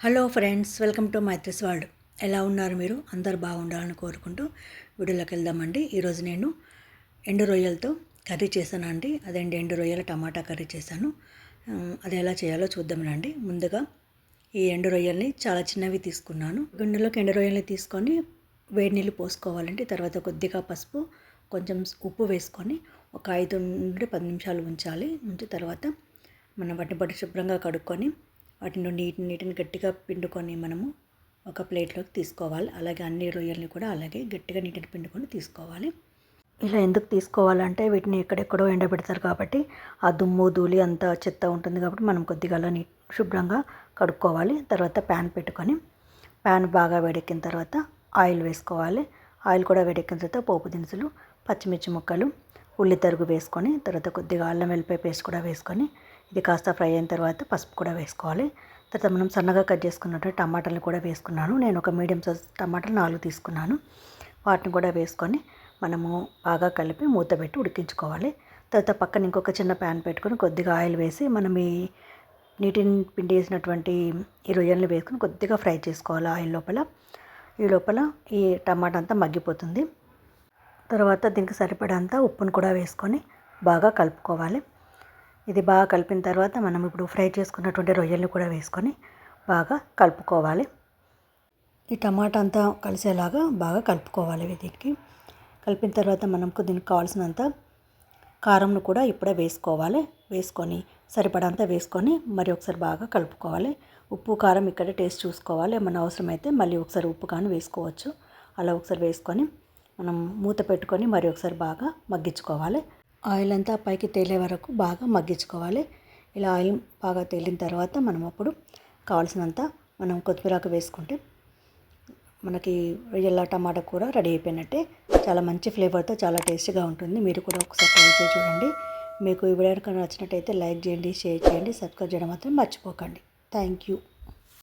Hello friends welcome to Maitri's world. ఎలా ఉన్నారు మీరు? అందరు బాగుండాలని కోరుకుంటూ వీడియోలోకి వెళ్దామండి. ఈరోజు నేను ఎండు రొయ్యలతో కర్రీ చేశానండి అదేంటి ఎండు రొయ్యల టమాటా కర్రీ చేశాను. అది ఎలా చేయాలో చూద్దామండి ముందుగా ఈ ఎండు రొయ్యల్ని చాలా చిన్నవి తీసుకున్నాను. గుండెలోకి ఎండు రొయ్యల్ని తీసుకొని వేడి నీళ్ళు పోసుకోవాలండి. తర్వాత కొద్దిగా పసుపు కొంచెం ఉప్పు వేసుకొని ఒక ఐదు నుండి పది నిమిషాలు ఉంచాలి. ఉంచి తర్వాత మనం వాటిని బట్టి శుభ్రంగా కడుక్కొని వాటిని నీటి నీటిని గట్టిగా పిండుకొని మనము ఒక ప్లేట్లోకి తీసుకోవాలి. అలాగే అన్ని రొయ్యల్ని కూడా అలాగే గట్టిగా నీటిని పిండుకొని తీసుకోవాలి. ఇలా ఎందుకు తీసుకోవాలంటే వీటిని ఎక్కడెక్కడో ఎండబెడతారు కాబట్టి ఆ దుమ్ము ధూళి అంత చెత్త ఉంటుంది కాబట్టి మనం కొద్దిగా అలా నీ శుభ్రంగా కడుక్కోవాలి. తర్వాత ప్యాన్ పెట్టుకొని ప్యాన్ బాగా వేడెక్కిన తర్వాత ఆయిల్ వేసుకోవాలి. ఆయిల్ కూడా వేడెక్కిన తర్వాత పోపు దినుసులు పచ్చిమిర్చి ముక్కలు ఉల్లి తరుగు వేసుకొని తర్వాత కొద్దిగా అల్లం వెల్లిపాయ పేస్ట్ కూడా వేసుకొని ఇది కాస్త ఫ్రై అయిన తర్వాత పసుపు కూడా వేసుకోవాలి. తర్వాత మనం సన్నగా కట్ చేసుకున్నట్టు టమాటాలు కూడా వేసుకున్నాను. నేను ఒక మీడియం సైజ్ టమాటాలు నాలుగు తీసుకున్నాను. వాటిని కూడా వేసుకొని మనము బాగా కలిపి మూత పెట్టి ఉడికించుకోవాలి. తర్వాత పక్కన ఇంకొక చిన్న ప్యాన్ పెట్టుకొని కొద్దిగా ఆయిల్ వేసి మనం ఈ నీటిని పిండి వేసినటువంటి ఈ రొయ్యల్ని వేసుకొని కొద్దిగా ఫ్రై చేసుకోవాలి ఆయిల్ లోపల. ఈ లోపల ఈ టమాటా అంతా మగ్గిపోతుంది. తర్వాత దీనికి సరిపడంత ఉప్పును కూడా వేసుకొని బాగా కలుపుకోవాలి. ఇది బాగా కలిపిన తర్వాత మనం ఇప్పుడు ఫ్రై చేసుకున్నటువంటి రొయ్యల్ని కూడా వేసుకొని బాగా కలుపుకోవాలి. ఈ టమాటా అంతా కలిసేలాగా బాగా కలుపుకోవాలి దీనికి. కలిపిన తర్వాత మనకు దీనికి కావాల్సినంత కారంను కూడా ఇప్పుడే వేసుకోవాలి. వేసుకొని సరిపడంతా వేసుకొని మరి ఒకసారి బాగా కలుపుకోవాలి. ఉప్పు కారం ఇక్కడ టేస్ట్ చూసుకోవాలి. ఏమన్నా అవసరమైతే మళ్ళీ ఒకసారి ఉప్పు కానీ వేసుకోవచ్చు. అలా ఒకసారి వేసుకొని మనం మూత పెట్టుకొని మరి ఒకసారి బాగా మగ్గించుకోవాలి. ఆయిల్ అంతా పైకి తేలే వరకు బాగా మగ్గించుకోవాలి. ఇలా ఆయిల్ బాగా తేలిన తర్వాత మనం అప్పుడు కావాల్సినంత మనం కొత్తిమీరాకు వేసుకుంటే మనకి రొయ్యల టమాటా కూర రెడీ అయిపోయినట్టే. చాలా మంచి ఫ్లేవర్తో చాలా టేస్టీగా ఉంటుంది. మీరు కూడా ఒకసారి ట్రై చేసి చూడండి. మీకు ఈ వీడియో కనుక నచ్చినట్టయితే లైక్ చేయండి షేర్ చేయండి సబ్స్క్రైబ్ చేయడం మాత్రం మర్చిపోకండి. Thank you.